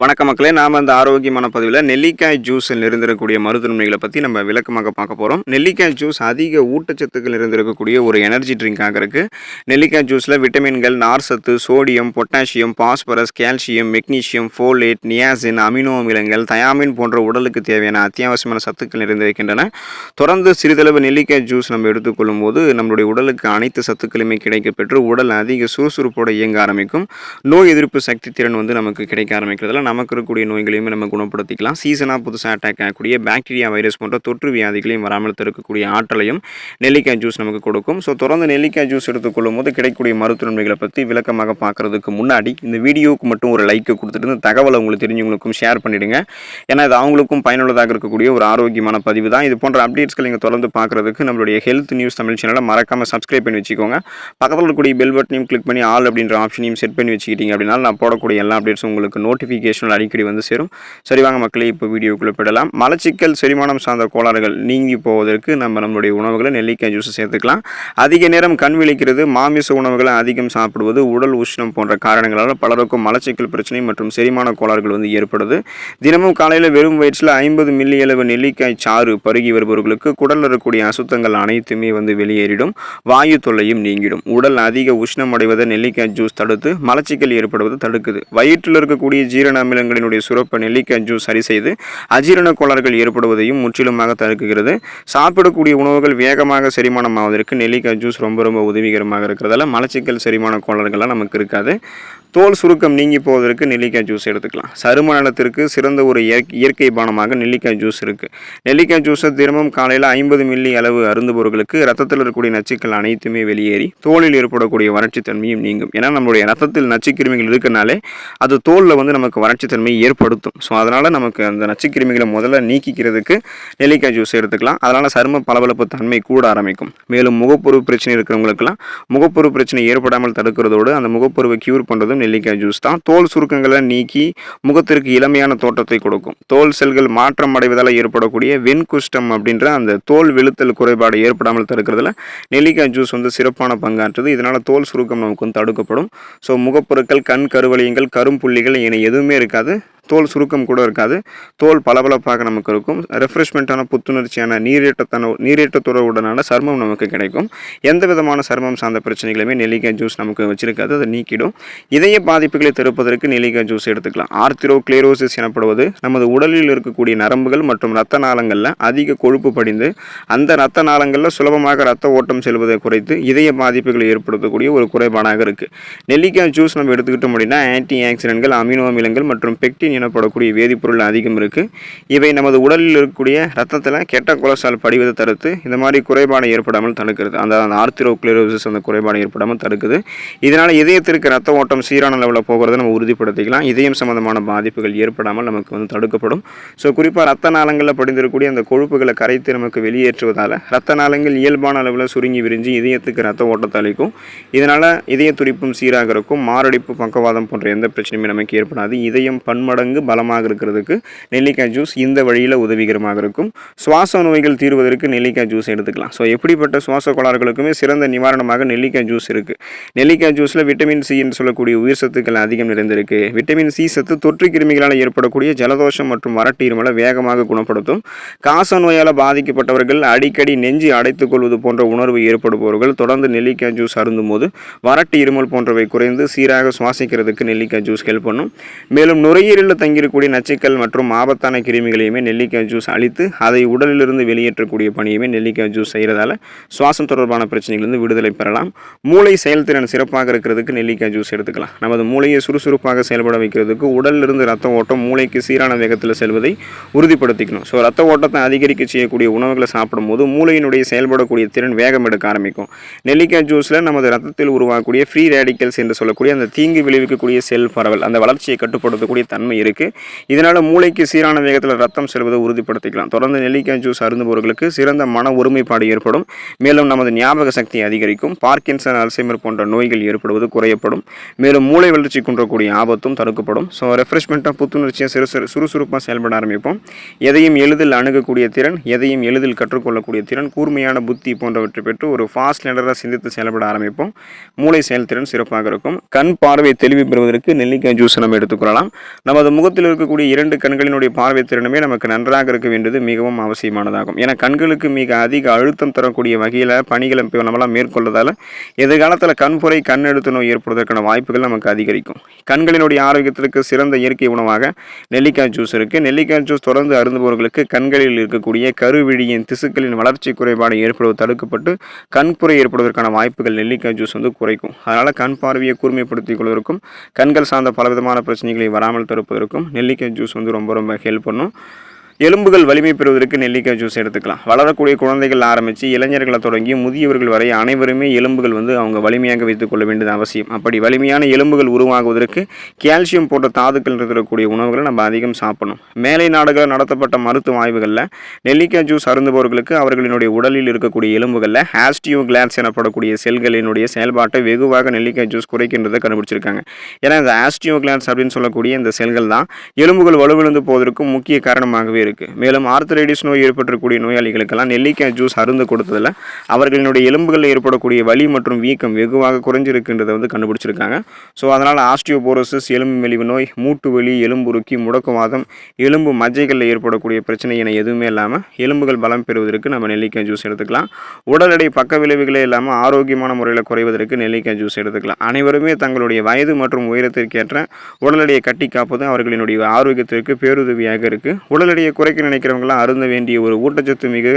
வணக்க மக்களே நாம் அந்த ஆரோக்கியமான பதிவில் நெல்லிக்காய் ஜூஸில் இருந்திருக்கக்கூடிய மருத்துவமைகளை பற்றி நம்ம விளக்கமாக பார்க்க போகிறோம் நெல்லிக்காய் ஜூஸ் அதிக ஊட்டச்சத்துக்கள் இருந்திருக்கக்கூடிய ஒரு எனர்ஜி ட்ரிங்காக இருக்குது நெல்லிக்காய் ஜூஸில் விட்டமின்கள் நார்சத்து sodium potassium phosphorus calcium magnesium folate niacin amino அமிலங்கள் தயாமின் போன்ற உடலுக்கு தேவையான அத்தியாவசியமான சத்துக்கள் நிறைந்திருக்கின்றன. தொடர்ந்து சிறிதளவு நெல்லிக்காய் ஜூஸ் நம்ம எடுத்துக்கொள்ளும் போது நம்மளுடைய உடலுக்கு அனைத்து சத்துக்களுமே கிடைக்கப்பெற்று உடல் அதிக சுறுசுறுப்போடு இயங்க ஆரம்பிக்கும். நோய் எதிர்ப்பு சக்தி திறன் வந்து நமக்கு கிடைக்க ஆரம்பிக்கிறதுல நமக்கு இருக்கக்கூடிய நோய்களையுமே நம்ம குணப்படுத்திக்கலாம். சீசனாக புதுசாக அட்டாக் ஆகக்கூடிய பாக்டீரியா வைரஸ் போன்ற தொற்று வியாதிகளையும் வராமல் தடுக்கக்கூடிய ஆற்றலையும் நெல்லிக்காய் ஜூஸ் நமக்கு கொடுக்கும். ஸோ தொடர்ந்து நெல்லிக்காய் ஜூஸ் எடுத்துக்கொள்ளும் போது கிடைக்கக்கூடிய மருத்துவ நன்மைகளை பற்றி விளக்கமாக பார்க்கறதுக்கு முன்னாடி இந்த வீடியோவுக்கு மட்டும் ஒரு லைக்கை கொடுத்துட்டு இந்த தகவலை உங்களுக்கு தெரிஞ்சவங்களுக்கும் ஷேர் பண்ணிடுங்க. ஏன்னா இது அவங்களுக்கும் பயனுள்ளதாக இருக்கக்கூடிய ஒரு ஆரோக்கியமான பதிவு தான். இது போன்ற அப்டேட்ஸ்கள் நீங்கள் தொடர்ந்து பார்க்குறதுக்கு நம்மளுடைய ஹெல்த் நியூஸ் தமிழ் சேனலை மறக்காமல் சப்ஸ்கிரைப் பண்ணி வச்சுக்கோங்க. பக்கத்தில் இருக்கக்கூடிய பெல் பட்டனையும் கிளிக் பண்ணி ஆல் அப்படின்ற ஆப்ஷனையும் செட் பண்ணி வச்சுக்கிட்டீங்க அப்படின்னா நான் போடக்கூடிய எல்லா அப்டேட்ஸும் உங்களுக்கு நோட்டிஃபிகேஷன் அடிக்கடி வந்து சேரும். சரி வாங்க மக்களே இப்போ வீடியோக்குள்ளே போயிடலாம். மலச்சிக்கல் செரிமானம் சார்ந்த கோளாறுகள் நீங்கி போவதற்கு நம்ம நம்மளுடைய உணவுகளை நெல்லிக்காய் ஜூஸ் சேர்த்துக்கலாம். அதிக நேரம் கண் விழிக்கிறது மாமிச உணவுகளை அதிகம் சாப்பிடுவது உடல் உஷ்ணம் போன்ற காரணங்களால் பலருக்கும் மலச்சிக்கல் பிரச்சனை மற்றும் செரிமான கோளாறுகள் வந்து ஏற்படுது. தினமும் காலையில் வெறும் வயிற்றில் ஐம்பது மில்லி அளவு நெல்லிக்காய் சாறு பருகி வருபவர்களுக்கு குடலில் இருக்கக்கூடிய அசுத்தங்கள் அனைத்துமே வந்து வெளியேறிடும். வாயு தொல்லையும் நீங்கிடும். உடல் அதிக உஷ்ணம் அடைவதை நெல்லிக்காய் ஜூஸ் தடுத்து மலச்சிக்கல் ஏற்படுவது தடுக்குது. வயிற்றில் இருக்கக்கூடிய ஜீரண அமிலங்களினுடைய சுரப்பை நெல்லிக்காய் ஜூஸ் சரி செய்து அஜீரண கோளாறுகள் ஏற்படுவதையும் முற்றிலுமாக தடுக்குகிறது சாப்பிடக்கூடிய உணவுகள் வேகமாக செரிமானம் ஆவதற்கு நெல்லிக்காய் ஜூஸ் ரொம்ப ரொம்ப உதவிகரமாக இருக்கிறதால மலச்சிக்கல் செரிமான கோளாறுகள்லாம் நமக்கு இருக்காது. தோல் சுருக்கம் நீங்கி போவதற்கு நெல்லிக்காய் ஜூஸ் எடுத்துக்கலாம். சரும நலத்திற்கு சிறந்த ஒரு இயற்கை பானமாக நெல்லிக்காய் ஜூஸ் இருக்குது நெல்லிக்காய் ஜூஸை தினமும் காலையில் ஐம்பது மில்லி அளவு அருந்துபவர்களுக்கு ரத்தத்தில் இருக்கக்கூடிய நச்சுக்கள் அனைத்துமே வெளியேறி தோலில் ஏற்படக்கூடிய வறட்சி தன்மையும் நீங்கும். ஏன்னா நம்மளுடைய ரத்தத்தில் நச்சுக்கிருமிகள் இருக்கனாலே அது தோலில் வந்து நமக்கு வறட்சி நச்சுத்தன்மை ஏற்படுத்தும். ஸோ அதனால் நமக்கு அந்த நச்சுக்கிருமிகளை முதல்ல நீக்கிக்கிறதுக்கு நெல்லிக்காய் ஜூஸ் எடுத்துக்கலாம். அதனால் சரும பளபளப்பு தன்மை கூட ஆரம்பிக்கும். மேலும் முகப்பொரு பிரச்சனை இருக்கிறவங்களுக்கெல்லாம் முகப்பொரு பிரச்சனை ஏற்படாமல் தடுக்கிறதோடு அந்த முகப்பொருவை க்யூர் பண்ணுறதும் நெல்லிக்காய் ஜூஸ் தான். தோல் சுருக்கங்களை நீக்கி முகத்திற்கு இளமையான தோற்றத்தை கொடுக்கும். தோல் செல்கள் மாற்றம் அடைவதால் ஏற்படக்கூடிய வெண்குஷ்டம் அப்படின்ற அந்த தோல் வெளுத்தல் குறைபாடு ஏற்படாமல் தடுக்கிறதுல நெல்லிக்காய் ஜூஸ் வந்து சிறப்பான பங்காற்றுது. இதனால் தோல் சுருக்கம் நமக்கு வந்து தடுக்கப்படும். ஸோ முகப்பொருட்கள் கண் கருவலியங்கள் கரும்புள்ளிகள் என எதுவுமே இருக்காது. தோல் சுருக்கம் கூட இருக்காது. தோல் பளபளப்பாக நமக்கு இருக்கும். ரெஃப்ரெஷ்மெண்ட்டான புத்துணர்ச்சியான நீரேற்றத்தான நீரேற்றத்துறவுடனான சர்மம் நமக்கு கிடைக்கும். எந்த விதமான சர்மம் சார்ந்த பிரச்சனைகளுமே நெல்லிக்காய் ஜூஸ் நமக்கு வச்சிருக்காது. அதை நீக்கிடும். இதய பாதிப்புகளை தடுப்பதற்கு நெல்லிக்காய் ஜூஸ் எடுத்துக்கலாம். ஆர்த்திரோ கிளேரோசிஸ் எனப்படுவது நமது உடலில் இருக்கக்கூடிய நரம்புகள் மற்றும் இரத்த நாளங்களில் அதிக கொழுப்பு படிந்து அந்த இரத்த நாளங்களில் சுலபமாக ரத்த ஓட்டம் செல்வதை குறைத்து இதய பாதிப்புகளை ஏற்படுத்தக்கூடிய ஒரு குறைபாடாக இருக்குது நெல்லிக்காய் ஜூஸ் நம்ம எடுத்துக்கிட்டோம் அப்படின்னா ஆன்டி ஆக்சிடென்ட்கள் அமினோ அமிலங்கள் மற்றும் பெக்டின் எனப்படக்கூடிய வேதிப்பொருள் அதிகம் இருக்குது இவை நமது உடலில் இருக்கக்கூடிய ரத்தத்தில் கெட்ட கொலஸ்ட்ரால் படிவதை தடுத்து இந்த மாதிரி குறைபாடு ஏற்படாமல் தடுக்கிறது. அந்த அந்த ஆர்த்திரோக்ளோரோசிஸ் அந்த குறைபாடு ஏற்படாமல் தடுக்குது. இதனால் இதயத்திற்கு ரத்த ஓட்டம் சீரான லெவலில் போகிறத நம்ம உறுதிப்படுத்திக்கலாம். இதயம் சம்பந்தமான பாதிப்புகள் ஏற்படாமல் நமக்கு வந்து தடுக்கப்படும். ஸோ குறிப்பாக ரத்த நாளங்களில் படிந்திருக்கக்கூடிய அந்த கொழுப்புகளை கரைத்து நமக்கு வெளியேற்றுவதால் ரத்த நாளங்கள் இயல்பான அளவில் சுருங்கி விரிஞ்சு இதயத்துக்கு ரத்த ஓட்டத்தை அளிக்கும். இதனால் இதய துடிப்பும் சீராக இருக்கும். மாரடைப்பு பக்கவாதம் போன்ற எந்த பிரச்சனையுமே நமக்கு ஏற்படாது. இதயம் பன்மடங்கு பலமாக இருக்கிறதுக்கு நெல்லிக்காய் ஜூஸ் இந்த வழியில் உதவிகரமாக இருக்கும். சுவாச நோய்கள் தீர்வதற்கு நெல்லிக்காய் ஜூஸ் எடுத்துக்கலாம். ஸோ எப்படிப்பட்ட சுவாச கோளாறுகளுக்குமே சிறந்த நிவாரணமாக நெல்லிக்காய் ஜூஸ் இருக்குது நெல்லிக்காய் ஜூஸில் விட்டமின் சி என்று சொல்லக்கூடிய உயிர் சத்துக்கள் அதிகம் நிறைந்திருக்கு. விட்டமின் சி சத்து தொற்று கிருமிகளால் ஏற்படக்கூடிய ஜலதோஷம் மற்றும் வறட்டு இருமலை வேகமாக குணப்படுத்தும். காச நோயால் பாதிக்கப்பட்டவர்கள் அடிக்கடி நெஞ்சு அடைத்துக் கொள்வது போன்ற உணர்வு ஏற்படுபவர்கள் தொடர்ந்து நெல்லிக்காய் ஜூஸ் அருந்தும் போது வறட்டு இருமல் போன்றவை குறைந்து சீராக சுவாசிக்கிறதுக்கு நெல்லிக்காய் ஜூஸ் ஹெல்ப் பண்ணும். மேலும் நுரையீரல் நுரையீரலில் தங்கியிருக்கக்கூடிய நச்சுக்கள் மற்றும் ஆபத்தான கிருமிகளையுமே நெல்லிக்காய் ஜூஸ் அழித்து அதை உடலிலிருந்து வெளியேற்றக்கூடிய பணியுமே நெல்லிக்காய் ஜூஸ் செய்கிறதால சுவாசம் தொடர்பான பிரச்சனைகளிலிருந்து விடுதலை பெறலாம். மூளை செயல்திறன் சிறப்பாக இருக்கிறதுக்கு நெல்லிக்காய் ஜூஸ் எடுத்துக்கலாம். நமது மூளையை சுறுசுறுப்பாக செயல்பட வைக்கிறதுக்கு உடலிலிருந்து ரத்த ஓட்டம் மூளைக்கு சீரான வேகத்தில் செல்வதை உறுதிப்படுத்திக்கணும். ஸோ ரத்த ஓட்டத்தை அதிகரிக்க செய்யக்கூடிய உணவுகளை சாப்பிடும்போது மூளையினுடைய செயல்படக்கூடிய திறன் வேகம் எடுக்க ஆரம்பிக்கும். நெல்லிக்காய் ஜூஸில் நமது ரத்தத்தில் உருவாகக்கூடிய ஃப்ரீ ரேடிக்கல்ஸ் என்று சொல்லக்கூடிய அந்த தீங்கு விளைவிக்கக்கூடிய செல் பரவல் அந்த வளர்ச்சியை கட்டுப்படுத்தக்கூடிய தன்மை இருக்குது இதனால் மூளைக்கு சீரான வேகத்தில் ரத்தம் செல்வதை உறுதிப்படுத்திக்கலாம். தொடர்ந்து நெல்லிக்காய் ஜூஸ் அருந்துபவர்களுக்கு சிறந்த மன ஒருமைப்பாடு ஏற்படும். மேலும் நமது ஞாபக சக்தியை அதிகரிக்கும். பார்க்கின்சன் அல்சைமர் போன்ற நோய்கள் ஏற்படுவது குறையப்படும். மேலும் மூளை வளர்ச்சி குன்றக்கூடிய ஆபத்தும் தடுக்கப்படும். ஸோ ரெஃப்ரெஷ்மெண்ட்டாக புத்துணர்ச்சியாக சிறு சிறு சுறுசுறுப்பாக செயல்பட ஆரம்பிப்போம். எதையும் எளிதில் அணுகக்கூடிய திறன் எதையும் எளிதில் கற்றுக்கொள்ளக்கூடிய திறன் கூர்மையான புத்தி போன்றவற்றை பெற்று ஒரு ஃபாஸ்ட் லேடராக சிந்தித்து செயல்பட ஆரம்பிப்போம். மூளை செயல்திறன் சிறப்பாக இருக்கும். கண் பார்வை தெளிவு பெறுவதற்கு நெல்லிக்காய் ஜூஸ் நம்ம எடுத்துக்கொள்ளலாம் நமது நமது முகத்தில் இருக்கக்கூடிய இரண்டு கண்களினுடைய பார்வை திறனுமே நமக்கு நன்றாக இருக்க வேண்டியது மிகவும் அவசியமானதாகும். ஏன்னா கண்களுக்கு மிக அதிக அழுத்தம் தரக்கூடிய வகையில் பணிகளை இப்போ நம்மளாம் மேற்கொள்வதால் எதிர்காலத்தில் கண்புரை கண் எழுத்து நோய் ஏற்படுவதற்கான வாய்ப்புகள் நமக்கு அதிகரிக்கும். கண்களினுடைய ஆரோக்கியத்திற்கு சிறந்த இயற்கை உணவாக நெல்லிக்காய் ஜூஸ் இருக்குது நெல்லிக்காய் ஜூஸ் தொடர்ந்து அருந்துபவர்களுக்கு கண்களில் இருக்கக்கூடிய கருவிழியின் திசுக்களின் வளர்ச்சி குறைபாடு ஏற்படுவது தடுக்கப்பட்டு கண்புரை ஏற்படுவதற்கான வாய்ப்புகள் நெல்லிக்காய் ஜூஸ் வந்து குறைக்கும். அதனால் கண் பார்வையை கூர்மைப்படுத்திக் கொள்வதற்கும் கண்கள் சார்ந்த பலவிதமான பிரச்சனைகளை வராமல் தடுப்பதற்கும் இருக்கும். நெல்லிக்காய் ஜூஸ் வந்து ரொம்ப ரொம்ப ஹெல்ப் பண்ணும். எலும்புகள் வலிமை பெறுவதற்கு நெல்லிக்காய் ஜூஸ் எடுத்துக்கலாம். வளரக்கூடிய குழந்தைகள் ஆரம்பித்து இளைஞர்களை தொடங்கி முதியவர்கள் வரை அனைவருமே எலும்புகள் வந்து அவங்க வலிமையாக வைத்துக் கொள்ள வேண்டியது அவசியம். அப்படி வலிமையான எலும்புகள் உருவாகுவதற்கு கால்சியம் போன்ற தாதுக்கள் இருக்கக்கூடிய உணவுகளை நம்ம அதிகம் சாப்பிடணும். மேலை நாடுகளில் நடத்தப்பட்ட மருத்துவ ஆய்வுகளில் நெல்லிக்காய் ஜூஸ் அருந்துபவர்களுக்கு அவர்களினுடைய உடலில் இருக்கக்கூடிய எலும்புகளில் ஆஸ்டியோ கிளாட்ஸ் எனப்படக்கூடிய செல்களினுடைய செயல்பாட்டை வெகுவாக நெல்லிக்காய் ஜூஸ் குறைக்கின்றதை கண்டுபிடிச்சிருக்காங்க. ஏன்னா இந்த ஆஸ்டியோ கிளாட்ஸ் அப்படின்னு சொல்லக்கூடிய இந்த செல்கள் தான் எலும்புகள் வலுவிழந்து போவதற்கும் முக்கிய காரணமாகவே இருக்குது மேலும் ஆர்த்தரைடிஸ் நோய் ஏற்பட்டிருக்கக்கூடிய நோயாளிகளுக்கெல்லாம் நெல்லிக்காய் ஜூஸ் அருந்து கொடுத்ததில் அவர்களினுடைய எலும்புகளில் ஏற்படக்கூடிய வலி மற்றும் வீக்கம் வெகுவாக குறைஞ்சிருக்குன்றதை வந்து கண்டுபிடிச்சிருக்காங்க. ஸோ அதனால் ஆஸ்டியோபோரோசிஸ் எலும்பு மெலிவு நோய் மூட்டு வலி எலும்புருக்கி முடக்குவாதம் எலும்பு மஜ்ஜைகளில் ஏற்படக்கூடிய பிரச்சனை என எதுவுமே இல்லாமல் எலும்புகள் பலம் பெறுவதற்கு நம்ம நெல்லிக்காய் ஜூஸ் எடுத்துக்கலாம். உடல் எடை பக்க விளைவுகளே இல்லாமல் ஆரோக்கியமான முறையில் குறைவதற்கு நெல்லிக்காய் ஜூஸ் எடுத்துக்கலாம். அனைவருமே தங்களுடைய வயது மற்றும் உயரத்திற்கேற்ற உடல் எடையை கட்டி காப்பது அவர்களினுடைய ஆரோக்கியத்திற்கு பேருதவியாக இருக்குது உடல் எடையை குறைக்க நினைக்கிறவங்களாம் அருந்த வேண்டிய ஒரு ஊட்டச்சத்து மிக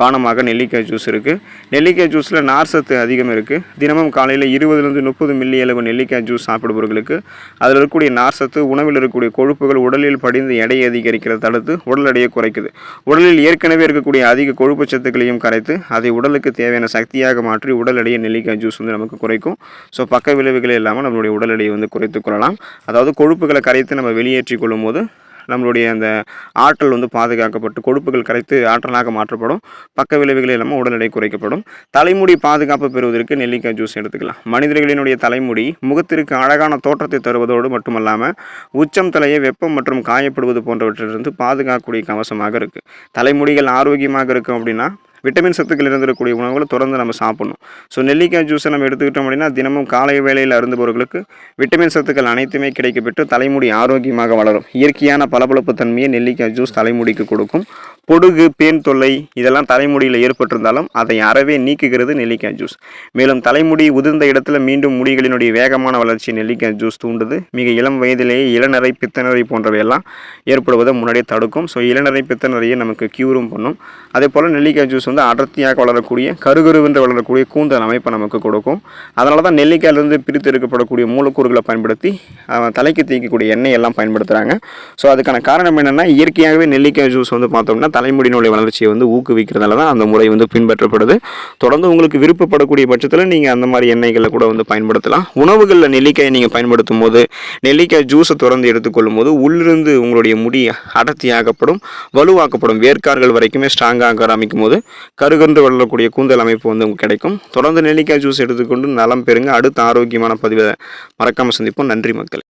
பானமாக நெல்லிக்காய் ஜூஸ் இருக்குது நெல்லிக்காய் ஜூஸில் நார் சத்து அதிகம் இருக்குது தினமும் காலையில் இருபதுலேருந்து முப்பது மில்லி அளவு நெல்லிக்காய் ஜூஸ் சாப்பிடுபவர்களுக்கு அதில் இருக்கக்கூடிய நார் சத்து உணவில் இருக்கக்கூடிய கொழுப்புகள் உடலில் படிந்து எடையை அதிகரிக்கிறத தடுத்து உடல் எடையை குறைக்குது. உடலில் ஏற்கனவே இருக்கக்கூடிய அதிக கொழுப்பு சத்துக்களையும் கரைத்து அதை உடலுக்கு தேவையான சக்தியாக மாற்றி உடல் எடையை நெல்லிக்காய் ஜூஸ் வந்து நமக்கு குறைக்கும். ஸோ பக்க விளைவுகளே இல்லாமல் நம்மளுடைய உடல் எடையை வந்து குறைத்துக் கொள்ளலாம். அதாவது கொழுப்புகளை கரைத்து நம்ம வெளியேற்றி கொள்ளும்போது நம்மளுடைய அந்த ஆற்றல் வந்து பாதுகாக்கப்பட்டு கொழுப்புகள் கரைத்து ஆற்றலாக மாற்றப்படும். பக்க விளைவுகள் இல்லாமல் உடல் எடை குறைக்கப்படும். தலைமுடி பாதுகாப்பு பெறுவதற்கு நெல்லிக்காய் ஜூஸ் எடுத்துக்கலாம். மனிதர்களினுடைய தலைமுடி முகத்திற்கு அழகான தோற்றத்தை தருவதோடு மட்டுமல்லாமல் உச்சம் தலையை வெப்பம் மற்றும் காயப்படுவது போன்றவற்றிலிருந்து பாதுகாக்கக்கூடிய கவசமாக இருக்குது தலைமுடிகள் ஆரோக்கியமாக இருக்கும் அப்படின்னா விட்டமின் சத்துக்கள் இருந்திருக்கக்கூடிய உணவுகளை தொடர்ந்து நம்ம சாப்பிடணும். ஸோ நெல்லிக்காய் ஜூஸை நம்ம எடுத்துக்கிட்டோம் அப்படின்னா தினமும் காலை வேளையில் அருந்துபவர்களுக்கு விட்டமின் சத்துக்கள் அனைத்துமே கிடைக்கப்பெற்று தலைமுடி ஆரோக்கியமாக வளரும். இயற்கையான பளபளப்பு தன்மையை நெல்லிக்காய் ஜூஸ் தலைமுடிக்கு கொடுக்கும். பொடுகு பேன் தொல்லை இதெல்லாம் தலைமுடியில் ஏற்பட்டிருந்தாலும் அதை அறவே நீக்குகிறது நெல்லிக்காய் ஜூஸ் மேலும் தலைமுடி உதிர்ந்த இடத்துல மீண்டும் முடிகளினுடைய வேகமான வளர்ச்சி நெல்லிக்காய் ஜூஸ் தூண்டுது. மிக இளம் வயதிலேயே இளநரை பித்தநரை போன்றவையெல்லாம் ஏற்படுவதை முன்னாடியே தடுக்கும். ஸோ இளநரை பித்தநரையை நமக்கு க்யூரும் பண்ணும். அதே போல் நெல்லிக்காய் ஜூஸ் வந்து அடர்த்தியாக வளரக்கூடிய கருகருவென்று வளரக்கூடிய கூந்தல் அமைப்பை நமக்கு கொடுக்கும். அதனால தான் நெல்லிக்காயிலிருந்து பிரித்து எடுக்கப்படக்கூடிய மூலக்கூறுகளை பயன்படுத்தி தலைக்கு தேய்க்கக்கூடிய எண்ணெய் எல்லாம் பயன்படுத்துகிறாங்க ஸோ அதுக்கான காரணம் என்னென்னா இயற்கையாகவே நெல்லிக்காய் ஜூஸ் வந்து பார்த்தோம்னா தலைமுடியினுடைய வளர்ச்சியை வந்து ஊக்குவிக்கிறதால தான் அந்த முறை வந்து பின்பற்றப்படுது. தொடர்ந்து உங்களுக்கு விருப்பப்படக்கூடிய பட்சத்தில் நீங்கள் அந்த மாதிரி எண்ணெய்களை கூட வந்து பயன்படுத்தலாம். உணவுகளில் நெல்லிக்காயை நீங்கள் பயன்படுத்தும் போது நெல்லிக்காய் ஜூஸை திறந்து எடுத்துக்கொள்ளும் போது உள்ளிருந்து உங்களுடைய முடி அடர்த்தியாகப்படும் வலுவாக்கப்படும். வேர்க்கார்கள் வரைக்குமே ஸ்ட்ராங்காக ஆரம்பிக்கும் போது கருகன்று வளரக்கூடிய கூந்தல் அமைப்பு வந்து உங்களுக்கு கிடைக்கும். தொடர்ந்து நெல்லிக்காய் ஜூஸ் எடுத்துக்கொண்டு நலம் பெறுங்க. அடுத்த ஆரோக்கியமான பதிவை மறக்காமல் சந்திப்போம். நன்றி மக்கள்.